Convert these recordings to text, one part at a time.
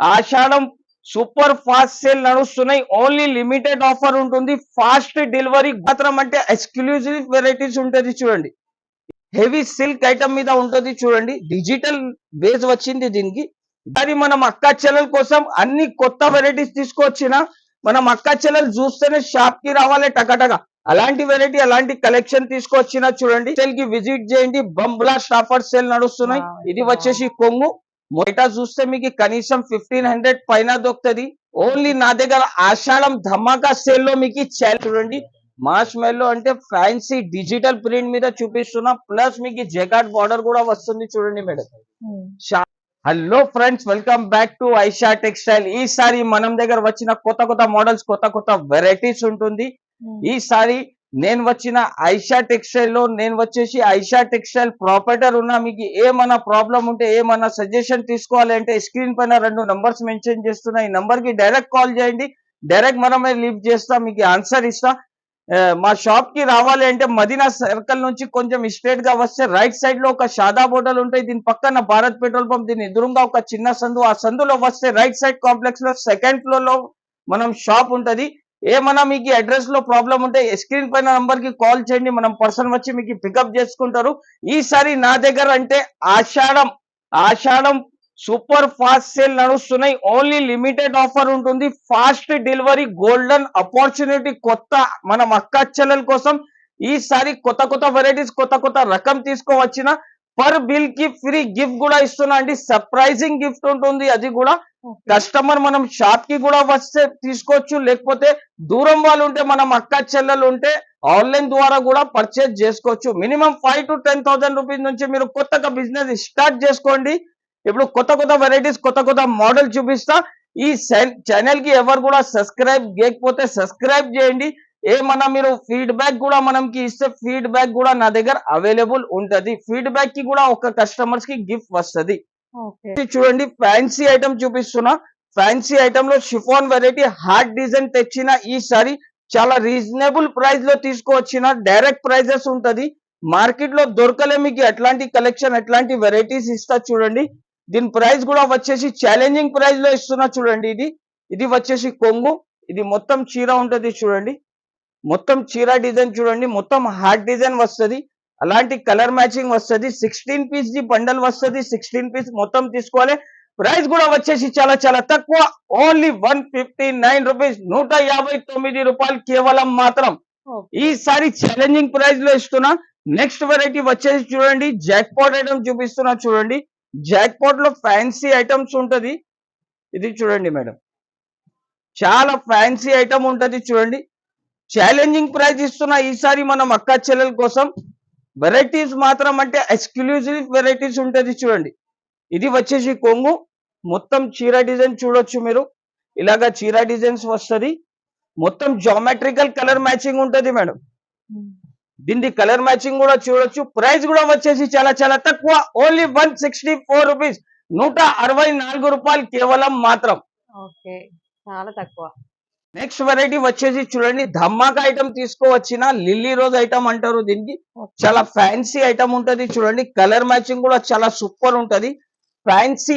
ఆషాఢం super fast sale నడుస్తున్నాయి. Only limited offer ఉంటుంది. Fast delivery మాత్రం అంటే ఎక్స్క్లూజివ్ వెరైటీస్ ఉంటుంది చూడండి. హెవీ సిల్క్ ఐటమ్ మీద ఉంటుంది చూడండి. డిజిటల్ బేస్ వచ్చింది దీనికి. అది మనం అక్క చెల్లెల కోసం అన్ని కొత్త వెరైటీస్ తీసుకొచ్చిన మనం అక్క చెల్లెలు చూస్తేనే షాప్కి రావాలి టకటక. అలాంటి వెరైటీ అలాంటి కలెక్షన్ తీసుకొచ్చిన చూడండి. సేల్కి విజిట్ చేయండి. బంబ్లా స్టాఫర్ సేల్ నడుస్తున్నాయి. ఇది. వచ్చేసి కొంగు. మొయిట చూస్తే మీకు కనీసం ఫిఫ్టీన్ హండ్రెడ్ పైన దొరుకుతుంది. ఓన్లీ నా దగ్గర ఆషాఢం ధమాకా సేల్లో మీకు చూడండి. మాస్ మెల్లో అంటే ఫ్యాన్సీ డిజిటల్ ప్రింట్ మీద చూపిస్తున్నా. ప్లస్ మీకు జెకాట్ బార్డర్ కూడా వస్తుంది చూడండి madam. Hello friends welcome back to Aisha textile ఈసారి మనం దగ్గర వచ్చిన కొత్త కొత్త మోడల్స్ కొత్త కొత్త వెరైటీస్ ఉంటుంది. ఈసారి నేను వచ్చిన ఐషా టెక్స్టైల్లో నేను వచ్చేసి ఐషా టెక్స్టైల్ ప్రాపర్టర్ ఉన్నా మీకు ఏమన్నా ప్రాబ్లం ఉంటే ఏమన్నా సజెషన్ తీసుకోవాలి అంటే స్క్రీన్ పైన రెండు నంబర్స్ మెన్షన్ చేస్తున్నా. ఈ నంబర్కి డైరెక్ట్ కాల్ చేయండి. డైరెక్ట్ మనమే లీవ్ చేస్తా మీకు ఆన్సర్ ఇస్తా. మా షాప్కి రావాలి అంటే మదీనా సర్కిల్ నుంచి కొంచెం స్ట్రేట్గా వస్తే రైట్ సైడ్లో ఒక షాదా హోటల్ ఉంటాయి. దీని పక్కన భారత్ పెట్రోల్ పంప్ దీని ఎదురుగా ఒక చిన్న సందు. ఆ సందులో వస్తే రైట్ సైడ్ కాంప్లెక్స్లో సెకండ్ ఫ్లోర్లో మనం షాప్ ఉంటది. ఏమన్నా మీకు అడ్రస్లో ప్రాబ్లం ఉంటే స్క్రీన్ పైన నంబర్కి కాల్ చేయండి. మనం పర్సన్ వచ్చి మీకు పికప్ చేసుకుంటారు. ఈసారి నా దగ్గర అంటే ఆషాఢం. ఆషాఢం సూపర్ ఫాస్ట్ సేల్ నడుస్తున్నాయి. ఓన్లీ లిమిటెడ్ ఆఫర్ ఉంటుంది. ఫాస్ట్ డెలివరీ గోల్డెన్ ఆపర్చునిటీ కొత్త మనం అక్క చెల్లెల కోసం ఈసారి కొత్త కొత్త వెరైటీస్ కొత్త కొత్త రకం తీసుకోవచ్చిన పర్ బిల్కి ఫ్రీ గిఫ్ట్ కూడా ఇస్తున్నా అండి. సర్ప్రైజింగ్ గిఫ్ట్ ఉంటుంది. అది కూడా కస్టమర్ మనం షాప్కి కూడా వస్తే తీసుకోవచ్చు. లేకపోతే దూరం వాళ్ళు ఉంటే మనం అక్క చెల్లెలు ఉంటే ఆన్లైన్ ద్వారా కూడా పర్చేజ్ చేసుకోవచ్చు. Minimum five to ten thousand rupees నుంచి మీరు కొత్తగా బిజినెస్ స్టార్ట్ చేసుకోండి. ఇప్పుడు కొత్త కొత్త వెరైటీస్ కొత్త కొత్త మోడల్ చూపిస్తా. ఈ ఛానల్కి ఎవరు కూడా సబ్స్క్రైబ్ చేయకపోతే సబ్స్క్రైబ్ చేయండి. ఏమన్నా మీరు ఫీడ్బ్యాక్ కూడా మనకి ఇస్తే ఫీడ్బ్యాక్ కూడా నా దగ్గర అవైలబుల్ ఉంటది. ఫీడ్బ్యాక్కి కూడా ఒక కస్టమర్స్కి గిఫ్ట్ వస్తది. చూడండి ఫ్యాన్సీ ఐటమ్ చూపిస్తున్నా. ఫ్యాన్సీ ఐటమ్లో షిఫాన్ వెరైటీ హార్డ్ డిజైన్ తెచ్చిన ఈసారి చాలా రీజనబుల్ ప్రైస్లో తీసుకువచ్చిన డైరెక్ట్ ప్రైజెస్ ఉంటది. మార్కెట్లో దొరకలే మీకు ఎట్లాంటి కలెక్షన్ ఎట్లాంటి వెరైటీస్ ఇస్తా చూడండి. దీని ప్రైస్ కూడా వచ్చేసి ఛాలెంజింగ్ ప్రైస్లో ఇస్తున్నా చూడండి ఇది. ఇది వచ్చేసి కొంగు. ఇది మొత్తం చీర ఉంటది చూడండి. మొత్తం చీర డిజైన్ చూడండి మొత్తం హార్డ్ డిజైన్ వస్తది. అలాంటి కలర్ మ్యాచింగ్ వస్తది. సిక్స్టీన్ పీస్ ది బండల్ వస్తది. సిక్స్టీన్ పీస్ మొత్తం తీసుకోవాలి. ప్రైస్ కూడా వచ్చేసి చాలా చాలా తక్కువ. Only one fifty nine rupees. నూట యాభై తొమ్మిది రూపాయలు కేవలం మాత్రం. ఈసారి ఛాలెంజింగ్ ప్రైస్లో ఇస్తున్నా. నెక్స్ట్ వెరైటీ వచ్చేసి చూడండి. జాక్ పాట్ ఐటమ్ చూపిస్తున్నా చూడండి. జాక్ పాట్లో ఫ్యాన్సీ ఐటమ్స్ ఉంటది. ఇది చూడండి మేడం. చాలా ఫ్యాన్సీ ఐటమ్ ఉంటది చూడండి. ఛాలెంజింగ్ ప్రైస్ ఇస్తున్నా ఈసారి మనం అక్క చెల్లెల కోసం వెరైటీస్ మాత్రం అంటే ఎక్స్క్లూజివ్ వెరైటీస్ ఉంటది చూడండి. ఇది వచ్చేసి కొంగు. మొత్తం చీర డిజైన్ చూడొచ్చు మీరు. ఇలాగా చీర డిజైన్స్ వస్తది. మొత్తం జామెట్రికల్ కలర్ మ్యాచింగ్ ఉంటది మేడం. దీనికి కలర్ మ్యాచింగ్ కూడా చూడొచ్చు. ప్రైస్ కూడా వచ్చేసి చాలా చాలా తక్కువ. Only one sixty four rupees నూట అరవై నాలుగు రూపాయలు కేవలం మాత్రం. ఓకే. చాలా తక్కువ. నెక్స్ట్ వెరైటీ వచ్చేసి చూడండి ధమాకా ఐటమ్ తీసుకోవచ్చిన లిల్లీ రోజ్ ఐటమ్ అంటారు దీనికి. చాలా ఫ్యాన్సీ ఐటమ్ ఉంటది చూడండి కలర్ మ్యాచింగ్ కూడా చాలా సూపర్ ఉంటది. ఫ్యాన్సీ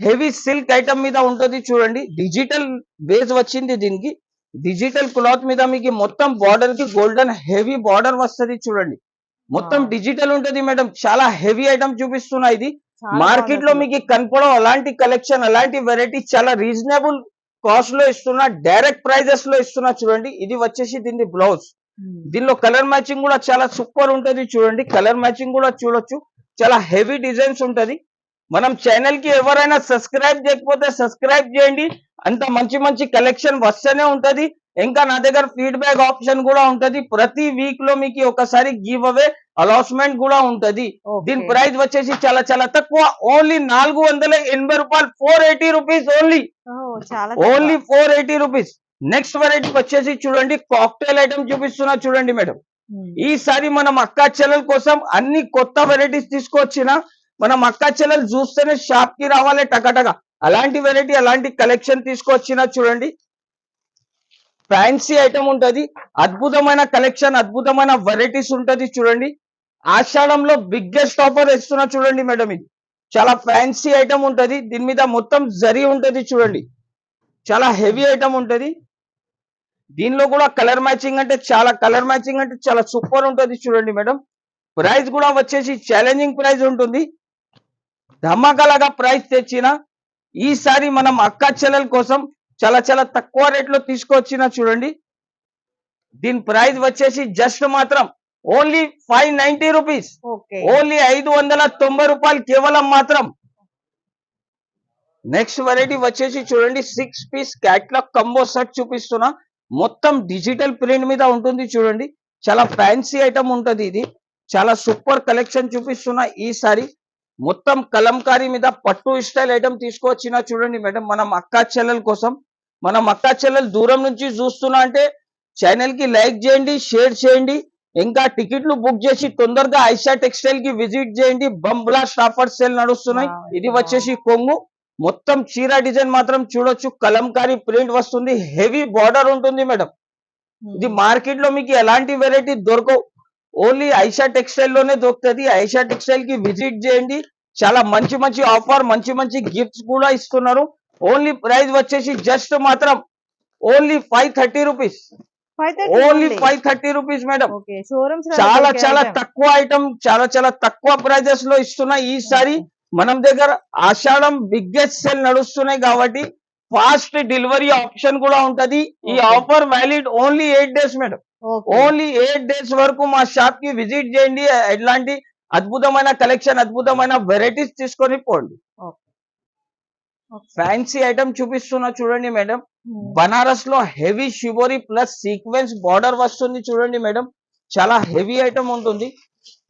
హెవీ సిల్క్ ఐటమ్ మీద ఉంటది చూడండి డిజిటల్ బేస్ వచ్చింది దీనికి. డిజిటల్ క్లాత్ మీద మీకు మొత్తం బార్డర్కి గోల్డెన్ హెవీ బార్డర్ వస్తది చూడండి. మొత్తం. డిజిటల్ ఉంటది మేడం చాలా హెవీ ఐటమ్ చూపిస్తున్నా ఇది. మార్కెట్లో. మీకు కనపడం అలాంటి కలెక్షన్ అలాంటి వెరైటీ చాలా రీజనబుల్ కాస్ట్లో ఇస్తున్నా డైరెక్ట్ ప్రైజెస్లో ఇస్తున్నా చూడండి. ఇది వచ్చేసి దీని బ్లౌజ్ ఉమ్. దీనిలో కలర్ మ్యాచింగ్ కూడా చాలా సూపర్ ఉంటది చూడండి. కలర్ మ్యాచింగ్ కూడా చూడొచ్చు. చాలా హెవీ డిజైన్స్ ఉంటది. మనం ఛానల్కి ఎవరైనా సబ్స్క్రైబ్ చేయకపోతే సబ్స్క్రైబ్ చేయండి. అంత మంచి మంచి కలెక్షన్ వస్తూనే ఉంటది. ఇంకా నా దగ్గర ఫీడ్బ్యాక్ ఆప్షన్ కూడా ఉంటది. ప్రతి వీక్లో మీకు ఒకసారి గివ్ అవే అలాట్మెంట్ కూడా ఉంటది. దీని ప్రైస్ వచ్చేసి చాలా చాలా తక్కువ. ఓన్లీ నాలుగు వందల ఎనభై రూపాయలు four eighty rupees only only. Four eighty rupees next variety వచ్చేసి చూడండి కాక్టైల్ ఐటమ్ చూపిస్తున్నా చూడండి మేడం. ఉమ్. ఈసారి మనం అక్క చెల్లెల కోసం అన్ని కొత్త వెరైటీస్ తీసుకొచ్చిన మనం అక్క చెల్లెలు చూస్తేనే షాప్కి రావాలి టకటక. అలాంటి వెరైటీ అలాంటి కలెక్షన్ తీసుకొచ్చిన చూడండి. ఫ్యాన్సీ ఐటమ్ ఉంటుంది. అద్భుతమైన కలెక్షన్ అద్భుతమైన వెరైటీస్ ఉంటుంది చూడండి. ఆషాఢంలో బిగ్గెస్ట్ ఆఫర్ ఇస్తున్నా చూడండి మేడం ఇది. చాలా ఫ్యాన్సీ ఐటమ్ ఉంటుంది. దీని మీద మొత్తం జరీ ఉంటుంది చూడండి. చాలా హెవీ ఐటమ్ ఉంటుంది. దీనిలో కూడా కలర్ మ్యాచింగ్ అంటే చాలా కలర్ మ్యాచింగ్ అంటే చాలా సూపర్ ఉంటుంది చూడండి మేడం ప్రైస్ కూడా వచ్చేసి ఛాలెంజింగ్ ప్రైస్ ఉంటుంది. ధమాకాలాగా ప్రైస్ తెచ్చిన ఈసారి మనం అక్క చెల్లెల కోసం చాలా చాలా తక్కువ రేట్లో తీసుకొచ్చిన చూడండి. దీని ప్రైస్ వచ్చేసి జస్ట్ మాత్రం only five ninety rupees. Only ఐదు వందల తొంభై రూపాయలు కేవలం మాత్రం. నెక్స్ట్ వెరైటీ వచ్చేసి చూడండి six piece catalogue combo set చూపిస్తున్నా. మొత్తం డిజిటల్ ప్రింట్ మీద ఉంటుంది చూడండి. చాలా ఫ్యాన్సీ ఐటమ్ ఉంటది ఇది. చాలా సూపర్ కలెక్షన్ చూపిస్తున్నా ఈసారి మొత్తం కలంకారీ మీద పట్టు స్టైల్ ఐటమ్ తీసుకొచ్చిన చూడండి మేడం మనం అక్కా చెల్లెల కోసం. మనం అక్కా చెల్లెలు దూరం నుంచి చూస్తున్నా అంటే ఛానల్కి లైక్ చేయండి షేర్ చేయండి. ఇంకా టికెట్లు బుక్ చేసి తొందరగా ఐషా టెక్స్టైల్కి విజిట్ చేయండి. బంబ్లా స్టాఫర్ సేల్ నడుస్తున్నాయి. ఇది. వచ్చేసి కొంగు మొత్తం చీర డిజైన్ మాత్రం చూడొచ్చు. కలంకారీ ప్రింట్ వస్తుంది. హెవీ బార్డర్ ఉంటుంది మేడం. ఇది మార్కెట్లో మీకు ఎలాంటి వెరైటీ దొరకవు. ఓన్లీ ఐషా టెక్స్టైల్లోనే దొరుకుతుంది. ఐషా టెక్స్టైల్కి విజిట్ చేయండి. చాలా మంచి మంచి ఆఫర్ మంచి మంచి గిఫ్ట్స్ కూడా ఇస్తున్నారు. ఓన్లీ ప్రైస్ వచ్చేసి జస్ట్ మాత్రం only five thirty rupees only five thirty rupees madam చాలా చాలా తక్కువ ఐటమ్ చాలా చాలా తక్కువ ప్రైజెస్లో ఇస్తున్నా ఈసారి మనం దగ్గర ఆషాఢం బిగ్గెస్ట్ సెల్ నడుస్తున్నాయి కాబట్టి ఫాస్ట్ డెలివరీ ఆప్షన్ కూడా ఉంటది. ఈ. Offer valid only eight days madam only eight days వరకు మా షాప్కి విజిట్ చేయండి. ఎట్లాంటి అద్భుతమైన కలెక్షన్ అద్భుతమైన వెరైటీస్ తీసుకొని పోండి. ఫ్యాన్సీ ఐటమ్ చూపిస్తున్నా చూడండి madam. బనారస్లో heavy shibori plus sequence border వస్తుంది చూడండి మేడం. చాలా హెవీ ఐటమ్ ఉంటుంది.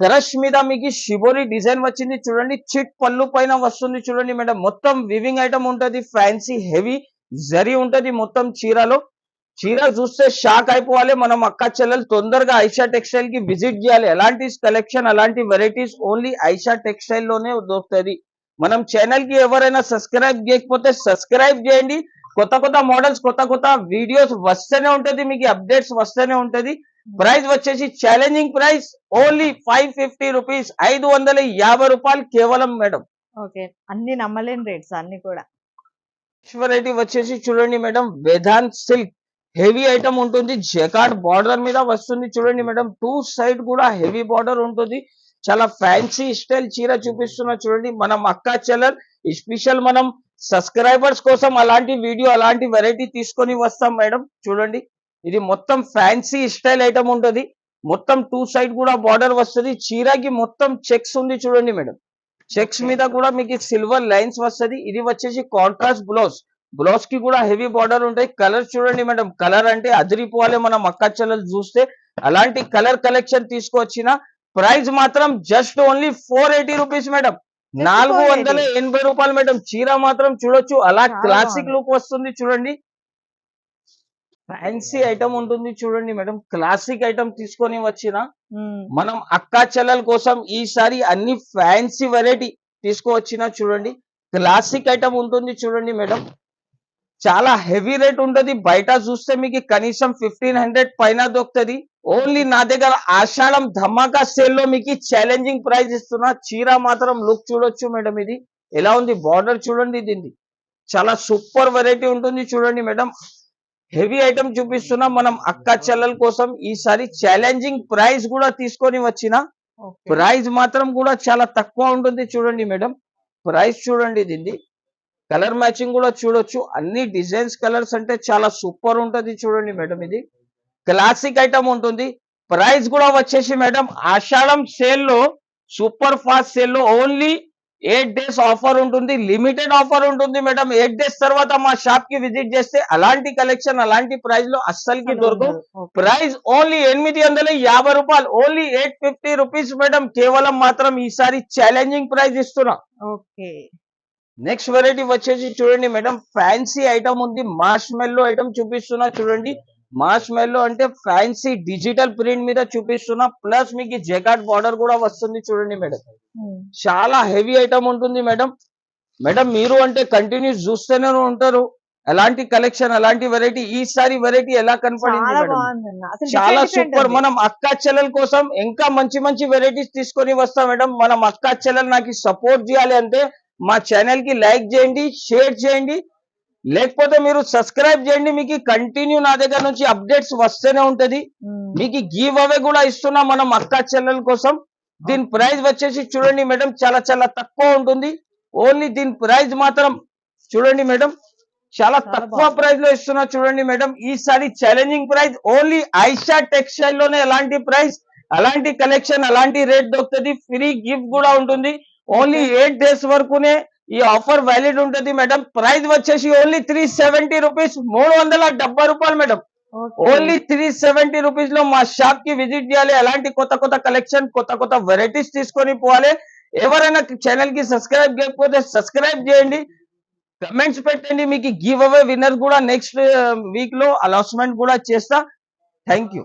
క్రష్ మీద మీకు షిబోరి డిజైన్ వచ్చింది చూడండి. చిట్ పళ్ళు పైన వస్తుంది చూడండి మేడం. మొత్తం వివింగ్ ఐటమ్ ఉంటది. ఫ్యాన్సీ హెవీ జరీ ఉంటది మొత్తం చీరలో. చీర చూస్తే షాక్ అయిపోవాలి. మనం అక్క చెల్లెలు తొందరగా ఐషా టెక్స్టైల్కి విజిట్ చేయాలి. ఎలాంటి కలెక్షన్ అలాంటి వెరైటీస్ ఓన్లీ ఐషా టెక్స్టైల్లోనే దొరుకుతుంది. మనం ఛానల్కి ఎవరైనా సబ్స్క్రైబ్ చేయకపోతే సబ్స్క్రైబ్ చేయండి. కొత్త కొత్త మోడల్స్ కొత్త కొత్త వీడియోస్ వస్తూనే ఉంటది మీకు అప్డేట్స్ వస్తూనే ఉంటది. ప్రైస్ వచ్చేసి challenging price only five fifty rupees ఐదు వందల యాభై రూపాయలు కేవలం మేడం ఓకే అన్ని నమ్మలేని రేట్స్ అన్ని కూడా. వెరైటీ వచ్చేసి చూడండి madam Vedant silk heavy item ఉంటుంది జకార్డ్ బార్డర్ మీద వస్తుంది చూడండి మేడం టూ సైడ్ కూడా హెవీ బార్డర్ ఉంటుంది. చాలా ఫ్యాన్సీ స్టైల్ చీర చూపిస్తున్నా చూడండి. మనం అక్క చెల్లర్ స్పెషల్ మనం సబ్స్క్రైబర్స్ కోసం అలాంటి వీడియో అలాంటి వెరైటీ తీసుకొని వస్తాం మేడం. చూడండి. ఇది మొత్తం ఫ్యాన్సీ స్టైల్ ఐటమ్ ఉంటుంది. మొత్తం టూ సైడ్ కూడా బార్డర్ వస్తుంది. చీరకి మొత్తం చెక్స్ ఉంది చూడండి మేడం. చెక్స్ మీద కూడా మీకు సిల్వర్ లైన్స్ వస్తది. ఇది వచ్చేసి కాంట్రాస్ట్ బ్లౌజ్ బ్లౌజ్కి కూడా హెవీ బార్డర్ ఉంటాయి. కలర్ చూడండి మేడం. కలర్ అంటే అదిరిపోవాలి మనం అక్క చెల్లెలు చూస్తే. అలాంటి కలర్ కలెక్షన్ తీసుకొచ్చిన ప్రైస్ మాత్రం just only four eighty rupees madam. నాలుగు వందల ఎనభై రూపాయలు మేడం. చీర మాత్రం చూడొచ్చు. అలా క్లాసిక్. లుక్ వస్తుంది చూడండి. ఫ్యాన్సీ ఐటమ్ ఉంటుంది చూడండి మేడం. క్లాసిక్ ఐటమ్ తీసుకొని వచ్చిన మనం అక్కా చెల్లెల కోసం ఈసారి అన్ని ఫ్యాన్సీ వెరైటీ తీసుకువచ్చిన చూడండి. క్లాసిక్ ఐటమ్ ఉంటుంది చూడండి మేడం. చాలా హెవీ రేట్ ఉంటది. బయట చూస్తే మీకు కనీసం ఫిఫ్టీన్ హండ్రెడ్ పైన దొరుకుతుంది. ఓన్లీ నా దగ్గర ఆషాఢం ధమాకా సేల్లో మీకు ఛాలెంజింగ్ ప్రైస్ ఇస్తున్నా. చీర మాత్రం లుక్ చూడొచ్చు మేడం ఇది. ఎలా ఉంది? బార్డర్ చూడండి దీన్ని. చాలా సూపర్ వెరైటీ ఉంటుంది చూడండి మేడం. హెవీ ఐటమ్ చూపిస్తున్నా. మనం అక్క చెల్లెల కోసం ఈసారి ఛాలెంజింగ్ ప్రైస్ కూడా తీసుకొని వచ్చిన. ప్రైస్ మాత్రం కూడా చాలా తక్కువ ఉంటుంది చూడండి మేడం. ప్రైస్ చూడండి దీన్ని. కలర్ మ్యాచింగ్ కూడా చూడొచ్చు. అన్ని డిజైన్స్ కలర్స్ అంటే చాలా సూపర్ ఉంటది చూడండి మేడం ఇది. క్లాసిక్ ఐటమ్ ఉంటుంది. ప్రైస్ కూడా వచ్చేసి మేడం ఆషాఢం సేల్లో సూపర్ ఫాస్ట్ సేల్లో ఓన్లీ ఎయిట్ డేస్ ఆఫర్ ఉంటుంది. లిమిటెడ్ ఆఫర్ ఉంటుంది మేడం. ఎయిట్ డేస్ తర్వాత మా షాప్కి విజిట్ చేస్తే అలాంటి కలెక్షన్ అలాంటి ప్రైస్లో అస్సలకి దొరకవు. ఓకే. ప్రైస్ ఓన్లీ ఎనిమిది వందల యాభై రూపాయలు. Only eight fifty rupees madam. కేవలం మాత్రం ఈసారి ఛాలెంజింగ్ ప్రైస్ ఇస్తున్నా. ఓకే. నెక్స్ట్ వెరైటీ వచ్చేసి చూడండి మేడం. ఫ్యాన్సీ ఐటమ్ ఉంది. మాస్ మెల్లో ఐటమ్ చూపిస్తున్నా చూడండి. మాస్ మెల్లో అంటే ఫ్యాన్సీ డిజిటల్ ప్రింట్ మీద చూపిస్తున్నా ప్లస్ మీకు జెకాట్ బార్డర్ కూడా వస్తుంది చూడండి మేడం. ఉమ్, చాలా హెవీ ఐటమ్ ఉంటుంది మేడం. మేడం మీరు అంటే కంటిన్యూస్ చూస్తూనే ఉంటారు. అలాంటి కలెక్షన్ అలాంటి వెరైటీ ఈసారి వెరైటీ ఎలా కనపడింది చాలా సూపర్. మనం అక్క చెల్లెల కోసం ఇంకా మంచి మంచి వెరైటీస్ తీసుకొని వస్తాం మేడం. మనం అక్క చెల్లెలు నాకు సపోర్ట్ చేయాలి అంటే మా ఛానల్కి లైక్ చేయండి షేర్ చేయండి. లేకపోతే మీరు సబ్స్క్రైబ్ చేయండి. మీకు కంటిన్యూ నా దగ్గర నుంచి అప్డేట్స్ వస్తూనే ఉంటది. మీకు గివ్ అవే కూడా ఇస్తున్నాం మనం అక్క చెల్లెల కోసం. దీని ప్రైస్ వచ్చేసి చూడండి మేడం చాలా చాలా తక్కువ ఉంటుంది. ఓన్లీ దీని ప్రైస్ మాత్రం చూడండి మేడం చాలా తక్కువ. ప్రైస్లో ఇస్తున్నా చూడండి మేడం. ఈసారి ఛాలెంజింగ్ ప్రైస్ ఓన్లీ ఐషా టెక్స్టైల్లోనే అలాంటి ప్రైస్ అలాంటి కలెక్షన్ అలాంటి రేట్ దొరుకుతుంది. ఫ్రీ గిఫ్ట్ కూడా ఉంటుంది. ఓన్లీ ఎయిట్ డేస్ వరకునే ఈ ఆఫర్ వ్యాలిడ్ ఉంటుంది మేడం. ప్రైస్ వచ్చేసి ఓన్లీ త్రీ సెవెంటీ రూపీస్ మూడు వందల డెబ్బై రూపాయలు మేడం. ఓన్లీ త్రీ సెవెంటీ రూపీస్లో మా షాప్కి విజిట్ చేయాలి. అలాంటి కొత్త కొత్త కలెక్షన్ కొత్త కొత్త వెరైటీస్ తీసుకొని పోవాలి. ఎవరైనా ఛానల్కి సబ్స్క్రైబ్ చేయకపోతే సబ్స్క్రైబ్ చేయండి. కమెంట్స్ పెట్టండి. మీకు గివ్ అవే విన్నర్ కూడా నెక్స్ట్ వీక్లో అనౌన్స్మెంట్ కూడా చేస్తా. Thank you